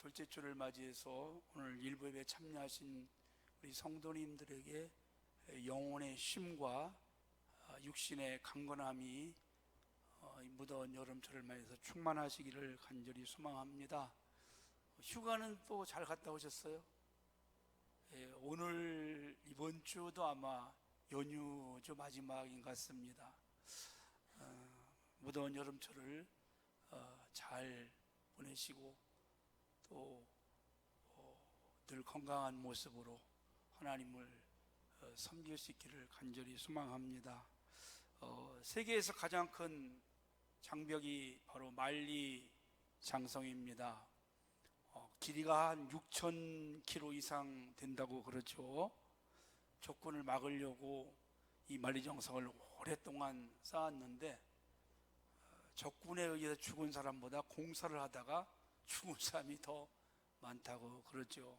둘째 주를 맞이해서 오늘 일부 예배 참여하신 우리 성도님들에게 영혼의 쉼과 아, 육신의 강건함이 어, 이 무더운 여름철을 맞이해서 충만하시기를 간절히 소망합니다. 휴가는 또 잘 갔다 오셨어요? 예, 오늘 이번 주도 아마 연휴죠 마지막인 것 같습니다. 어, 무더운 여름철을 어, 잘 보내시고 또 늘 건강한 모습으로 하나님을 어, 섬길 수 있기를 간절히 소망합니다. 어, 세계에서 가장 큰 장벽이 바로 만리 장성입니다. 어, 길이가 한 6천 킬로 이상 된다고 그러죠. 적군을 막으려고 이 만리장성을 오랫동안 쌓았는데 어, 적군에 의해서 죽은 사람보다 공사를 하다가 죽은 사람이 더 많다고 그러죠.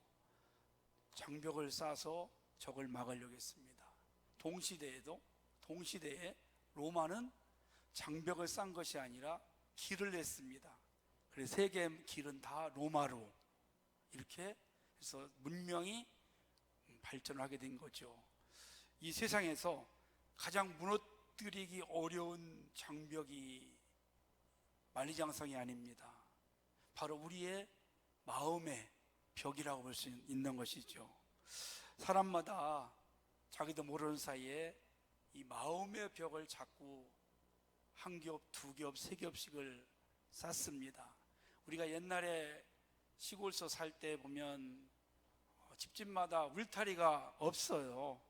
장벽을 쌓아서 적을 막으려고 했습니다. 동시대에도 동시대에 로마는 장벽을 쌓은 것이 아니라 길을 냈습니다. 그래서 세계 길은 다 로마로 이렇게 해서 문명이 발전하게 된 거죠. 이 세상에서 가장 무너뜨리기 어려운 장벽이 만리장성이 아닙니다. 바로 우리의 마음의 벽이라고 볼 수 있는 것이죠. 사람마다 자기도 모르는 사이에 이 마음의 벽을 자꾸 한 겹, 두 겹, 세 겹씩을 쌓습니다. 우리가 옛날에 시골서 살 때 보면 어, 집집마다 울타리가 없어요.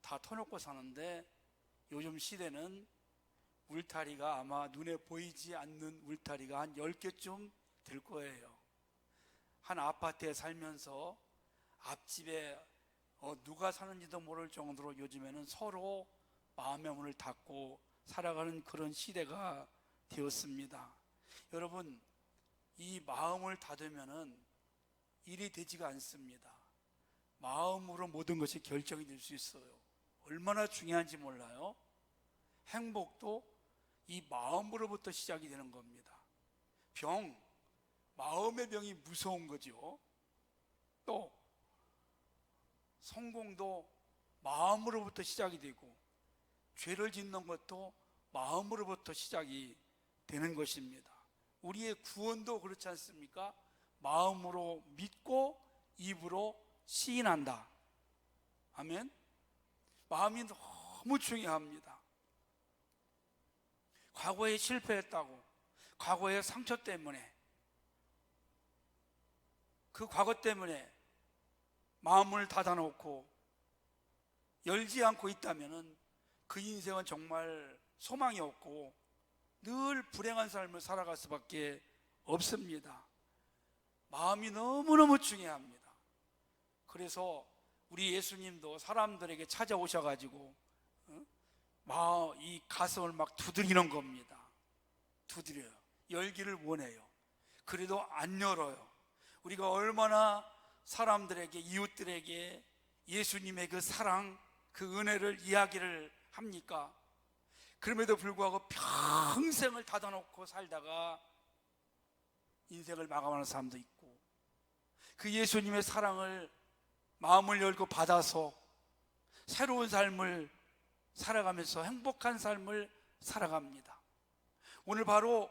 다 터놓고 사는데 요즘 시대는 울타리가 아마 눈에 보이지 않는 울타리가 한 10개쯤 될 거예요. 한 아파트에 살면서 앞집에 어, 누가 사는지도 모를 정도로 요즘에는 서로 마음의 문을 닫고 살아가는 그런 시대가 되었습니다. 여러분, 이 마음을 닫으면은 일이 되지가 않습니다. 마음으로 모든 것이 결정이 될 수 있어요. 얼마나 중요한지 몰라요. 행복도 이 마음으로부터 시작이 되는 겁니다. 병, 마음의 병이 무서운 거죠. 또 성공도 마음으로부터 시작이 되고 죄를 짓는 것도 마음으로부터 시작이 되는 것입니다. 우리의 구원도 그렇지 않습니까? 마음으로 믿고 입으로 시인한다. 아멘. 마음이 너무 중요합니다. 과거에 실패했다고, 과거의 상처 때문에, 그 과거 때문에 마음을 닫아놓고 열지 않고 있다면은 그 인생은 정말 소망이 없고 늘 불행한 삶을 살아갈 수밖에 없습니다. 마음이 너무너무 중요합니다. 그래서 우리 예수님도 사람들에게 찾아오셔가지고 어? 마음 이 가슴을 막 두드리는 겁니다. 두드려요. 열기를 원해요. 그래도 안 열어요. 우리가 얼마나 사람들에게 이웃들에게 예수님의 그 사랑, 그 은혜를 이야기를 합니까? 그럼에도 불구하고 평생을 닫아놓고 살다가 인생을 마감하는 사람도 있고 그 예수님의 사랑을 마음을 열고 받아서 새로운 삶을 살아가면서 행복한 삶을 살아갑니다. 오늘 바로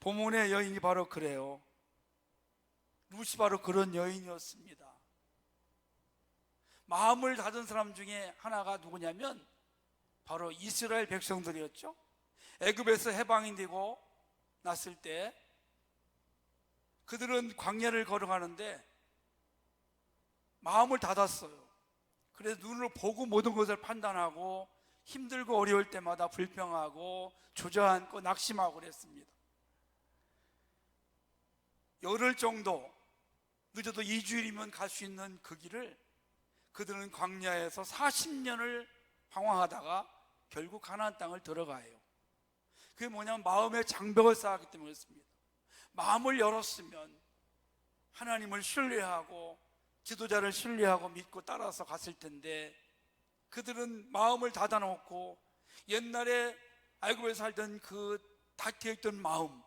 본문의 여인이 바로 그래요. 루시 바로 그런 여인이었습니다. 마음을 닫은 사람 중에 하나가 누구냐면 바로 이스라엘 백성들이었죠. 애굽에서 해방이 되고 났을 때 그들은 광야를 걸어가는데 마음을 닫았어요. 그래서 눈으로 보고 모든 것을 판단하고 힘들고 어려울 때마다 불평하고 주저앉고 낙심하고 그랬습니다. 열흘 정도 늦어도 2주일이면 갈 수 있는 그 길을 그들은 광야에서 40년을 방황하다가 결국 가나안 땅을 들어가요. 그게 뭐냐면 마음의 장벽을 쌓았기 때문에 그렇습니다. 마음을 열었으면 하나님을 신뢰하고 지도자를 신뢰하고 믿고 따라서 갔을 텐데 그들은 마음을 닫아놓고 옛날에 알고에 살던 그 닫혀있던 마음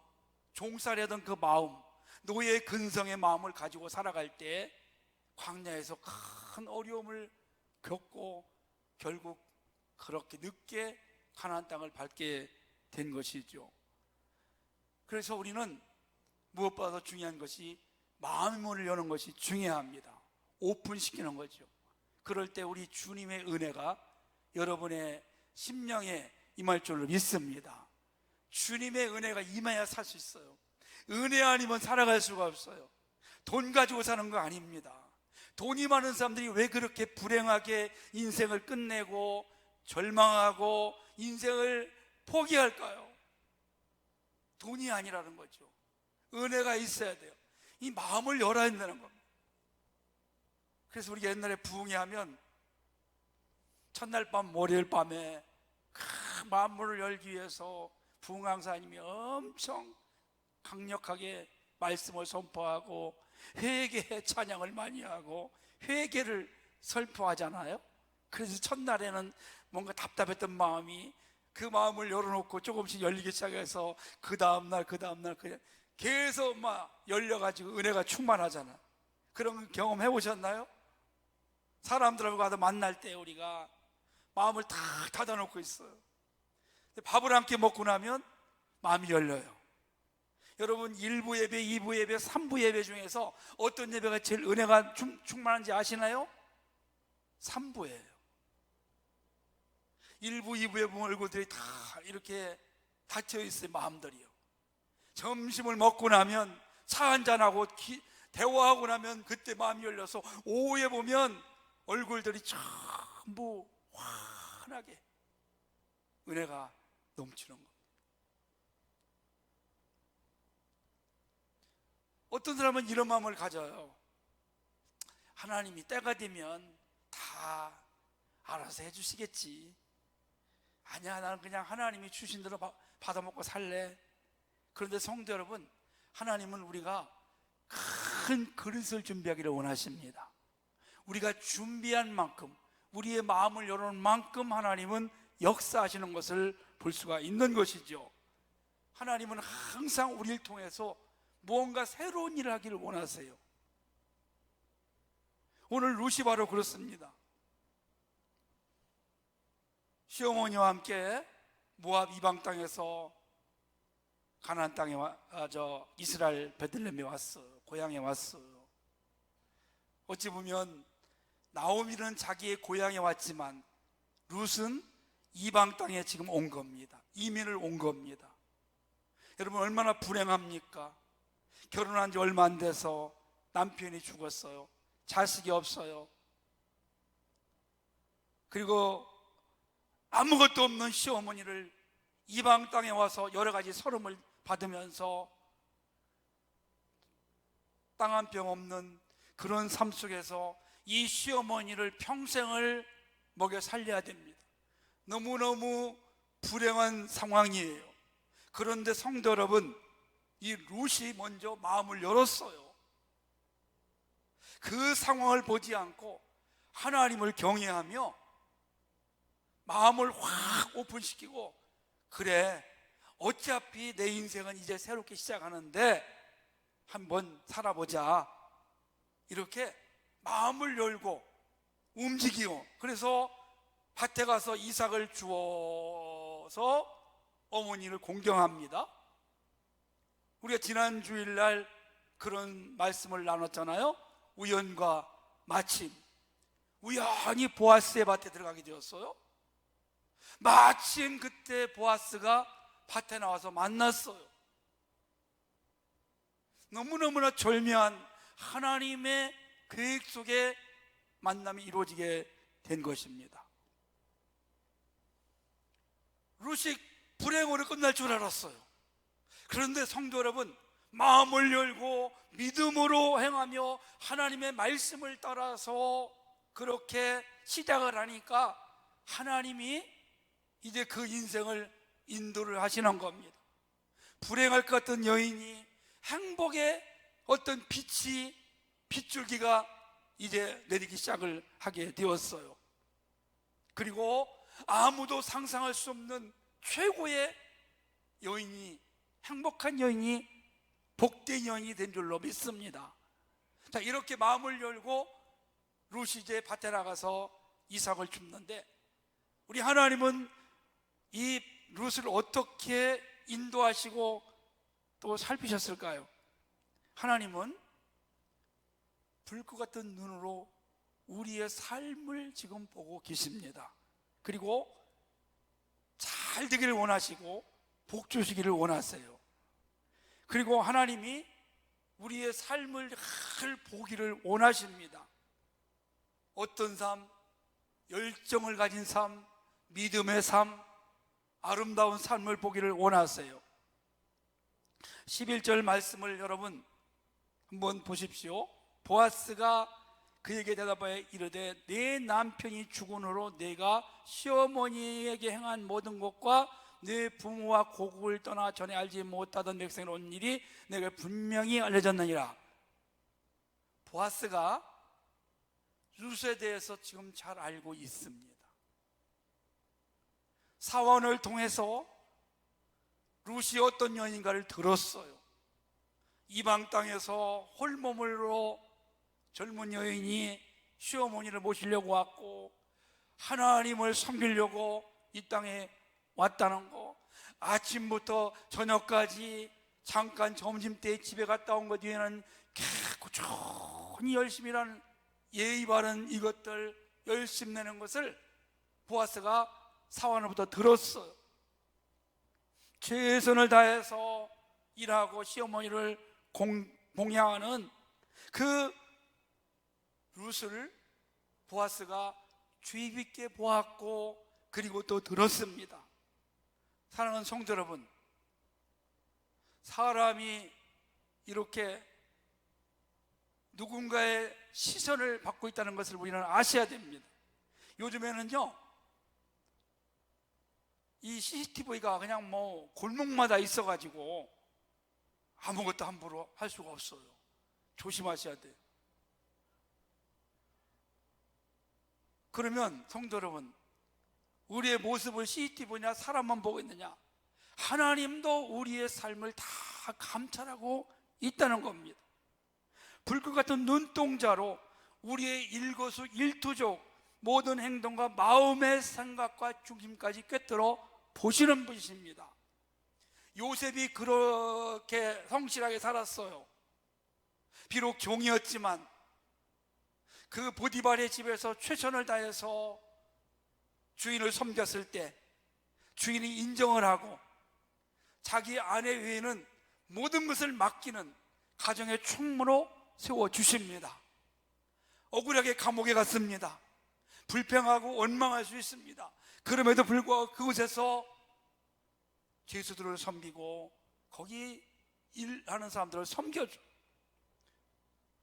종살이하던 그 마음 노예 근성의 마음을 가지고 살아갈 때 광야에서 큰 어려움을 겪고 결국 그렇게 늦게 가나안 땅을 밟게 된 것이죠. 그래서 우리는 무엇보다 중요한 것이 마음의 문을 여는 것이 중요합니다. 오픈시키는 거죠. 그럴 때 우리 주님의 은혜가 여러분의 심령에 임할 줄로 믿습니다. 주님의 은혜가 임해야 살 수 있어요. 은혜 아니면 살아갈 수가 없어요. 돈 가지고 사는 거 아닙니다. 돈이 많은 사람들이 왜 그렇게 불행하게 인생을 끝내고 절망하고 인생을 포기할까요? 돈이 아니라는 거죠. 은혜가 있어야 돼요. 이 마음을 열어야 된다는 겁니다. 그래서 우리 옛날에 부흥회 하면 첫날 밤 월요일 밤에 그 마음문을 열기 위해서 부흥 강사님이 엄청 강력하게 말씀을 선포하고 회개 찬양을 많이 하고 회개를 설포하잖아요. 그래서 첫날에는 뭔가 답답했던 마음이 그 마음을 열어놓고 조금씩 열리기 시작해서 그 다음날 그 다음날 그 계속 막 열려가지고 은혜가 충만하잖아. 그런 경험 해보셨나요? 사람들하고 가서 만날 때 우리가 마음을 다 닫아놓고 있어요. 밥을 함께 먹고 나면 마음이 열려요. 여러분 1부 예배, 2부 예배, 3부 예배 중에서 어떤 예배가 제일 은혜가 충, 충만한지 아시나요? 3부예요. 1부, 2부에 보면 얼굴들이 다 이렇게 닫혀 있어요, 마음들이요. 점심을 먹고 나면 차 한잔하고 기- 대화하고 나면 그때 마음이 열려서 오후에 보면 얼굴들이 전부 환하게 은혜가 넘치는 것. 어떤 사람은 이런 마음을 가져요. 하나님이 때가 되면 다 알아서 해주시겠지. 아니야, 나는 그냥 하나님이 주신 대로 바- 받아먹고 살래. 그런데 성도 여러분, 하나님은 우리가 큰 그릇을 준비하기를 원하십니다. 우리가 준비한 만큼, 우리의 마음을 열어놓은 만큼 하나님은 역사하시는 것을 볼 수가 있는 것이죠. 하나님은 항상 우리를 통해서 무언가 새로운 일을 하기를 원하세요. 오늘 루시 바로 그렇습니다. 시어머니와 함께 모압 이방 땅에서 가나안 땅에 와, 아, 저 이스라엘 베들레헴에 왔어, 고향에 왔어. 어찌 보면 나오미는 자기의 고향에 왔지만 룻은 이방 땅에 지금 온 겁니다. 이민을 온 겁니다. 여러분 얼마나 불행합니까? 결혼한 지 얼마 안 돼서 남편이 죽었어요. 자식이 없어요. 그리고 아무것도 없는 시어머니를 이방 땅에 와서 여러 가지 서름을 받으면서 땅한평 없는 그런 삶 속에서 이 시어머니를 평생을 먹여 살려야 됩니다. 너무너무 불행한 상황이에요. 그런데 성도 여러분, 이 룻이 먼저 마음을 열었어요. 그 상황을 보지 않고 하나님을 경외하며 마음을 확 오픈시키고 그래 어차피 내 인생은 이제 새롭게 시작하는데 한번 살아보자 이렇게 마음을 열고 움직이고 그래서 밭에 가서 이삭을 주어서 어머니를 공경합니다. 우리가 지난 주일날 그런 말씀을 나눴잖아요. 우연과 마침 우연히 보아스의 밭에 들어가게 되었어요. 마침 그때 보아스가 밭에 나와서 만났어요. 너무너무나 절묘한 하나님의 계획 속에 만남이 이루어지게 된 것입니다. 루식 불행으로 끝날 줄 알았어요. 그런데 성도 여러분, 마음을 열고 믿음으로 행하며 하나님의 말씀을 따라서 그렇게 시작을 하니까 하나님이 이제 그 인생을 인도를 하시는 겁니다. 불행할 것 같은 여인이 행복의 어떤 빛이 빗줄기가 이제 내리기 시작을 하게 되었어요. 그리고 아무도 상상할 수 없는 최고의 여인이 행복한 여인이 복된 여인이 된 줄로 믿습니다. 자, 이렇게 마음을 열고 루시 이제 밭에 나가서 이삭을 줍는데 우리 하나님은 이 룻을 어떻게 인도하시고 또 살피셨을까요? 하나님은 불꽃 같은 눈으로 우리의 삶을 지금 보고 계십니다. 그리고 잘 되기를 원하시고 복 주시기를 원하세요. 그리고 하나님이 우리의 삶을 늘 보기를 원하십니다. 어떤 삶, 열정을 가진 삶, 믿음의 삶, 아름다운 삶을 보기를 원하세요. 11절 말씀을 여러분 한번 보십시오. 보아스가 그에게 대답하여 이르되 내 남편이 죽은 후로 내가 시어머니에게 행한 모든 것과 내 부모와 고국을 떠나 전에 알지 못하던 백성에 온 일이 내게 분명히 알려졌느니라. 보아스가 룻에 대해서 지금 잘 알고 있습니다. 사원을 통해서 룻이 어떤 여인가를 들었어요. 이방 땅에서 홀몸으로 젊은 여인이 시어머니를 모시려고 왔고 하나님을 섬기려고 이 땅에 왔다는 거 아침부터 저녁까지 잠깐 점심때 집에 갔다 온 것 뒤에는 꾸준히 열심히 일하는 예의 바른 이것들 열심 내는 것을 보아스가 사원으로부터 들었어요 최선을 다해서 일하고 시어머니를 공, 봉양하는 그 룻을 보아스가 주의 깊게 보았고 그리고 또 들었습니다. 사랑하는 성도 여러분, 사람이 이렇게 누군가의 시선을 받고 있다는 것을 우리는 아셔야 됩니다. 요즘에는요, 이 CCTV가 그냥 뭐 골목마다 있어가지고 아무것도 함부로 할 수가 없어요. 조심하셔야 돼요. 그러면 성도 여러분, 우리의 모습을 CCTV냐 사람만 보고 있느냐? 하나님도 우리의 삶을 다 감찰하고 있다는 겁니다. 불꽃 같은 눈동자로 우리의 일거수 일투족 모든 행동과 마음의 생각과 중심까지 꿰뚫어 보시는 분이십니다. 요셉이 그렇게 성실하게 살았어요. 비록 종이었지만 그 보디발의 집에서 최선을 다해서 주인을 섬겼을 때 주인이 인정을 하고 자기 아내 외에는 모든 것을 맡기는 가정의 총무로 세워 주십니다. 억울하게 감옥에 갔습니다. 불평하고 원망할 수 있습니다. 그럼에도 불구하고 그곳에서 죄수들을 섬기고 거기 일하는 사람들을 섬겨줘.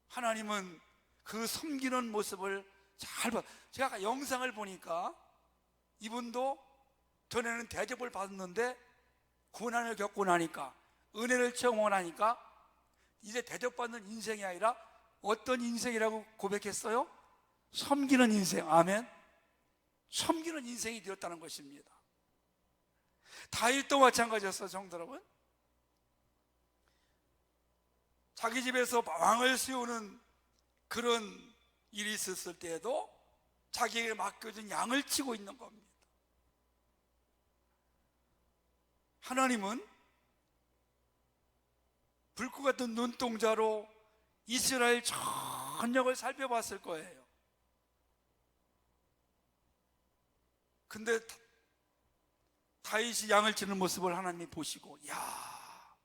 하나님은 그 섬기는 모습을 잘 봐. 제가 영상을 보니까 이분도 전에는 대접을 받았는데 고난을 겪고 나니까 은혜를 나니까 이제 대접받는 인생이 아니라 어떤 인생이라고 고백했어요? 섬기는 인생. 아멘. 섬기는 인생이 되었다는 것입니다. 다윗도 마찬가지였어, 정도 여러분. 자기 집에서 왕을 세우는 그런 일이 있었을 때에도 자기에게 맡겨진 양을 치고 있는 겁니다. 하나님은 불꽃 같은 눈동자로 이스라엘 전역을 살펴봤을 거예요. 근데 다- 다윗이 양을 치는 모습을 하나님이 보시고, 야,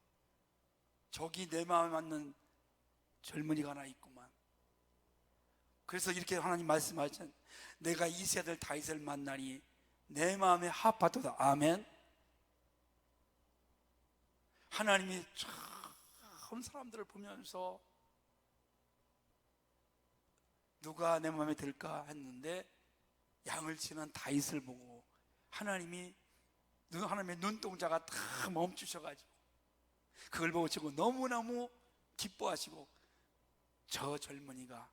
저기 내 마음에 맞는 젊은이가 하나 있구만. 그래서 이렇게 하나님 말씀하신 내가 이 새들 다윗을 만나니 내 마음에 합하도다. 아멘. 하나님이 참 사람들을 보면서 누가 내 마음에 들까 했는데 양을 치는 다윗을 보고 하나님이 눈 하나님의 눈동자가 다 멈추셔가지고 그걸 보고 지고 너무너무 기뻐하시고 저 젊은이가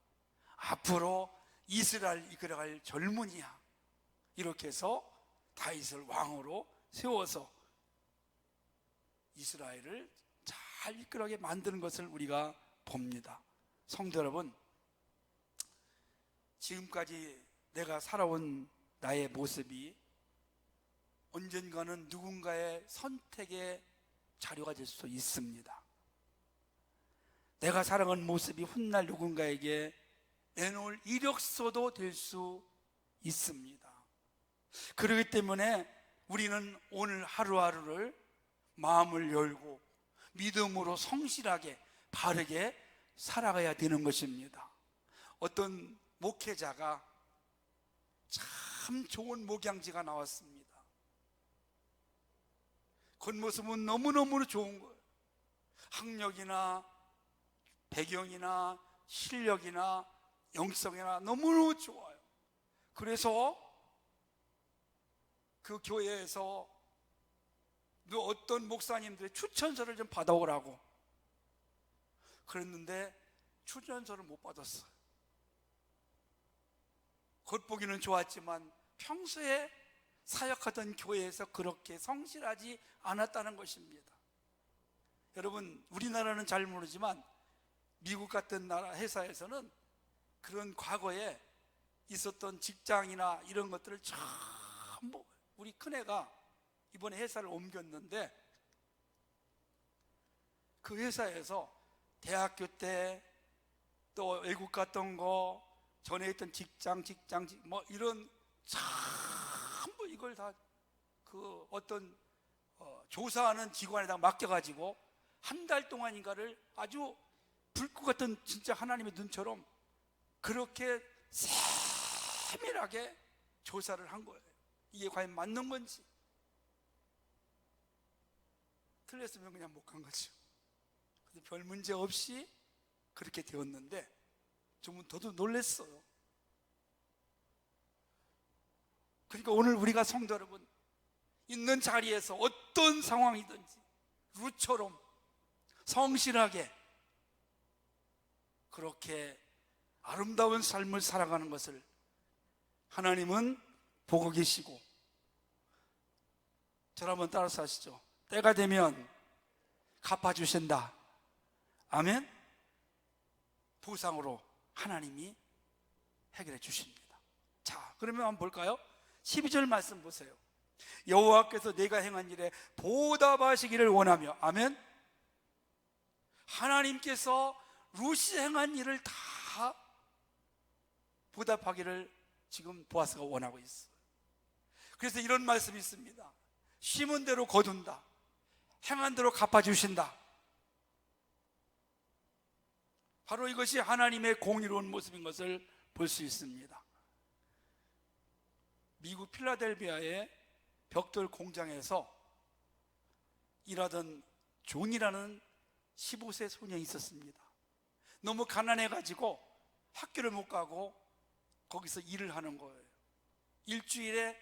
앞으로 이스라엘 이끌어갈 젊은이야. 이렇게 해서 다윗을 왕으로 세워서 이스라엘을 잘잘 이끌어가게 만드는 것을 우리가 봅니다. 성도 여러분, 지금까지 내가 살아온 나의 모습이 언젠가는 누군가의 선택의 자료가 될 수 있습니다. 내가 살아온 모습이 훗날 누군가에게 내놓을 이력서도 될 수 있습니다. 그렇기 때문에 우리는 오늘 하루하루를 마음을 열고 믿음으로 성실하게 바르게 살아가야 되는 것입니다. 어떤 목회자가 참 좋은 목양지가 나왔습니다. 겉모습은 너무너무 좋은 거예요. 학력이나 배경이나 실력이나 영성이나 너무너무 좋아요. 그래서 그 교회에서 너 어떤 목사님들의 추천서를 좀 받아오라고 그랬는데 추천서를 못 받았어요. 겉보기는 좋았지만 평소에 사역하던 교회에서 그렇게 성실하지 않았다는 것입니다. 여러분, 우리나라는 잘 모르지만 미국 같은 나라 회사에서는 그런 과거에 있었던 직장이나 이런 것들을 전부 우리 큰애가 이번에 회사를 옮겼는데 그 회사에서 대학교 때 또 외국 갔던 거 전에 있던 직장 직장 직- 뭐 이런 전부 이걸 다 그 어떤 어, 조사하는 기관에다 맡겨가지고 한 달 동안인가를 아주 불꽃 같은 진짜 하나님의 눈처럼 그렇게 세밀하게 조사를 한 거예요. 이게 과연 맞는 건지. 틀렸으면 그냥 못 간 거죠. 근데 별 문제 없이 그렇게 되었는데 좀 더도 놀랬어요. 그러니까 오늘 우리가 성도 여러분 있는 자리에서 어떤 상황이든지 루처럼 성실하게 그렇게 아름다운 삶을 살아가는 것을 하나님은 보고 계시고 저를 한번 따라서 하시죠. 때가 되면 갚아주신다. 아멘. 보상으로 하나님이 해결해 주십니다. 자, 그러면 한번 볼까요? 12절 말씀 보세요. 여호와께서 내가 행한 일에 보답하시기를 원하며 아멘. 하나님께서 루시 행한 일을 다 보답하기를 지금 보아스가 원하고 있어요. 그래서 이런 말씀이 있습니다. 심은 대로 거둔다. 행한 대로 갚아주신다. 바로 이것이 하나님의 공의로운 모습인 것을 볼 수 있습니다. 미국 필라델비아의 벽돌 공장에서 일하던 존이라는 15세 소년이 있었습니다. 너무 가난해가지고 학교를 못 가고 거기서 일을 하는 거예요. 일주일에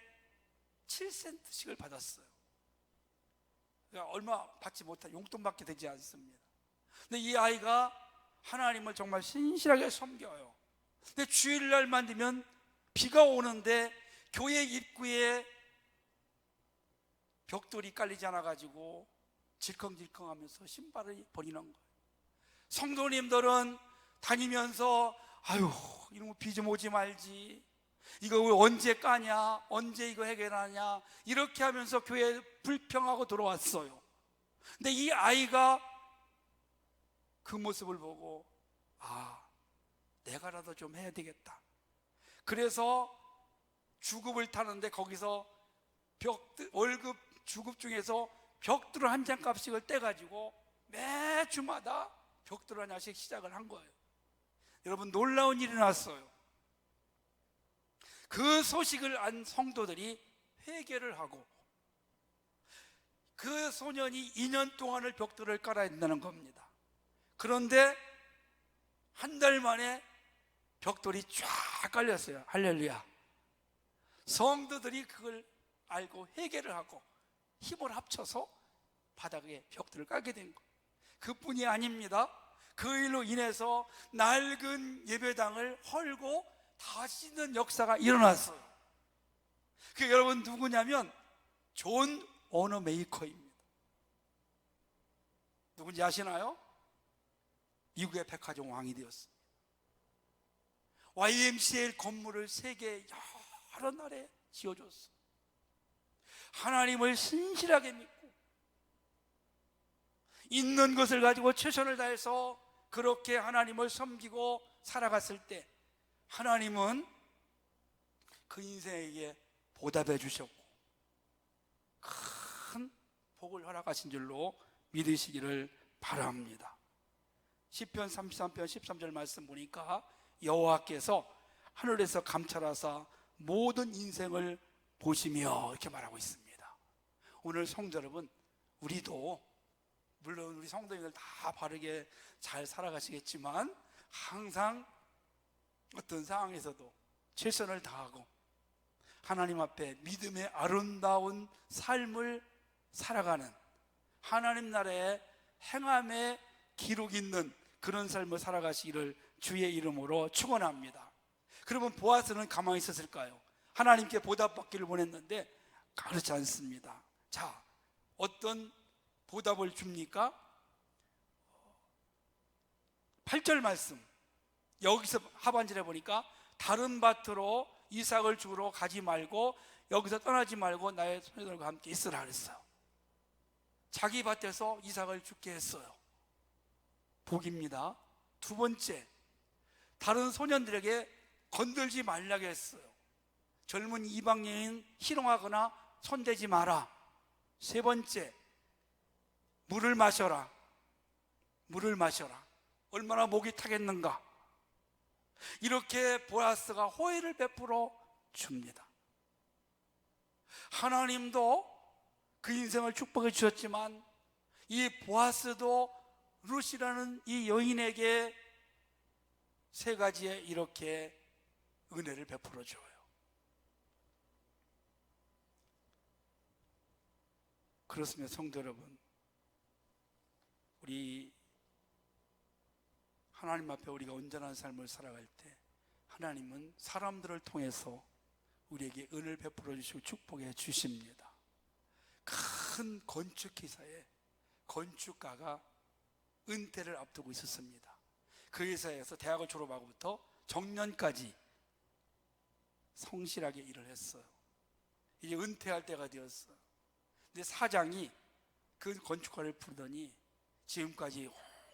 7센트씩을 받았어요. 그러니까 얼마 받지 못한 용돈밖에 되지 않습니다. 근데 이 아이가 하나님을 정말 신실하게 섬겨요. 근데 주일날만 되면 비가 오는데 교회 입구에 벽돌이 깔리지 않아 가지고 질컹질컹 하면서 신발을 버리는 거예요. 성도님들은 다니면서 아유 이런 거 비 좀 오지 말지 이거 언제 까냐 언제 이거 해결하냐 이렇게 하면서 교회 불평하고 들어왔어요. 근데 이 아이가 그 모습을 보고 아 내가라도 좀 해야 되겠다. 그래서 주급을 타는데 거기서 벽 월급 주급 중에서 벽돌 한 장 값씩을 떼가지고 매 주마다 벽돌 하나씩 시작을 한 거예요. 여러분 놀라운 일이 났어요. 그 소식을 안 성도들이 회개를 하고 그 소년이 2년 동안을 벽돌을 깔아야 된다는 겁니다. 그런데 한 달 만에 벽돌이 쫙 깔렸어요. 할렐루야. 성도들이 그걸 알고 회개를 하고 힘을 합쳐서 바닥에 벽돌을 깔게 된 거. 그뿐이 아닙니다. 그 일로 인해서 낡은 예배당을 헐고 다시는 역사가 일어났어요. 그 여러분 누구냐면 존 오너 메이커입니다. 누군지 아시나요? 미국의 백화점 왕이 되었습니다. YMCA 건물을 세계 여러 나라에 지어줬어. 하나님을 신실하게 믿고 있는 것을 가지고 최선을 다해서 그렇게 하나님을 섬기고 살아갔을 때 하나님은 그 인생에게 보답해 주셨고 큰 복을 허락하신 줄로 믿으시기를 바랍니다. 시편 33편 13절 말씀 보니까 여호와께서 하늘에서 감찰하사 모든 인생을 보시며 이렇게 말하고 있습니다. 오늘 성도 여러분, 우리도 물론 우리 성도님들 다 바르게 잘 살아가시겠지만 항상 어떤 상황에서도 최선을 다하고 하나님 앞에 믿음의 아름다운 삶을 살아가는 하나님 나라의 행함의 기록 있는 그런 삶을 살아가시기를 주의 이름으로 축원합니다. 그러면 보아스는 가만히 있었을까요? 하나님께 보답받기를 원했는데 그렇지 않습니다. 자, 어떤 보답을 줍니까? 8절 말씀. 여기서 하반절에 보니까 다른 밭으로 이삭을 주러 가지 말고 여기서 떠나지 말고 나의 소녀들과 함께 있으라 그랬어요. 자기 밭에서 이삭을 죽게 했어요. 복입니다. 두 번째, 다른 소년들에게 건들지 말라고 했어요. 젊은 이방인 희롱하거나 손대지 마라. 세 번째, 물을 마셔라. 물을 마셔라. 얼마나 목이 타겠는가. 이렇게 보아스가 호의를 베풀어 줍니다. 하나님도 그 인생을 축복해 주셨지만 이 보아스도 룻이라는 이 여인에게 세 가지의 이렇게 은혜를 베풀어 줘요. 그렇습니다, 성도 여러분. 우리 하나님 앞에 우리가 온전한 삶을 살아갈 때 하나님은 사람들을 통해서 우리에게 은을 베풀어 주시고 축복해 주십니다. 큰 건축 기사에 건축가가 은퇴를 앞두고 있었습니다. 그 회사에서 대학을 졸업하고부터 정년까지 성실하게 일을 했어요. 이제 은퇴할 때가 되었어. 근데 사장이 그 건축가를 부르더니 지금까지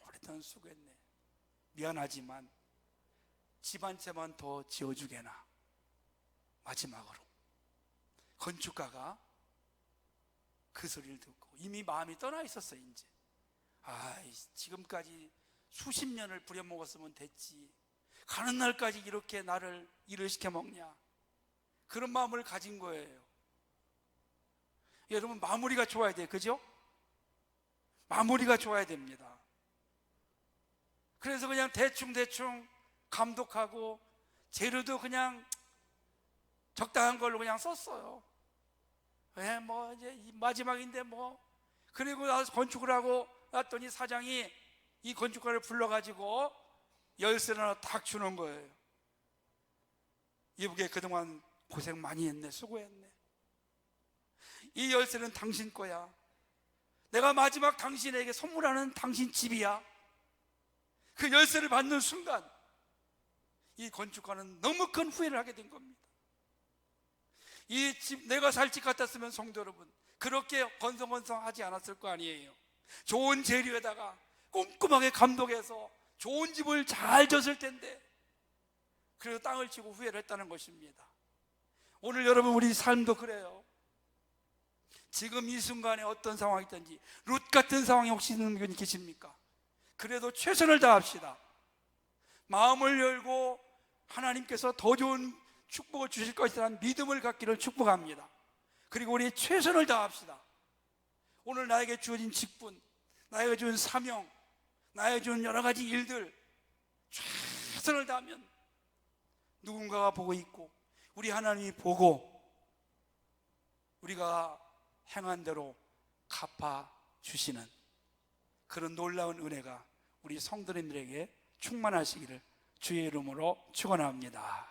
오랫동안 수고했네. 미안하지만 집 한 채만 더 지어주게나. 마지막으로 건축가가 그 소리를 듣고 이미 마음이 떠나 있었어요. 이제 아 지금까지 수십 년을 부려먹었으면 됐지. 가는 날까지 이렇게 나를 일을 시켜 먹냐. 그런 마음을 가진 거예요. 여러분 마무리가 좋아야 돼, 그죠? 마무리가 좋아야 됩니다. 그래서 그냥 대충 대충 감독하고 재료도 그냥 적당한 걸로 그냥 썼어요. 예, 뭐 이제 마지막인데 뭐 그리고 나서 건축을 하고 놨더니 사장이 이 건축가를 불러가지고 열쇠를 하나 딱 주는 거예요. 이북에 그동안 고생 많이 했네, 수고했네. 이 열쇠는 당신 거야. 내가 마지막 당신에게 선물하는 당신 집이야. 그 열쇠를 받는 순간 이 건축가는 너무 큰 후회를 하게 된 겁니다. 이 집 내가 살 집 같았으면 성도 여러분 그렇게 건성건성하지 않았을 거 아니에요. 좋은 재료에다가 꼼꼼하게 감독해서 좋은 집을 잘 졌을 텐데 그래서 땅을 치고 후회를 했다는 것입니다. 오늘 여러분 우리 삶도 그래요. 지금 이 순간에 어떤 상황이든지 룻 같은 상황이 혹시 있는 분 계십니까? 그래도 최선을 다합시다. 마음을 열고 하나님께서 더 좋은 축복을 주실 것이라는 믿음을 갖기를 축복합니다. 그리고 우리 최선을 다합시다. 오늘 나에게 주어진 직분, 나에게 주은 사명, 나에게 주은 여러 가지 일들 최선을 다하면 누군가가 보고 있고 우리 하나님이 보고 우리가 행한 대로 갚아 주시는 그런 놀라운 은혜가 우리 성도님들에게 충만하시기를 주의 이름으로 축원합니다.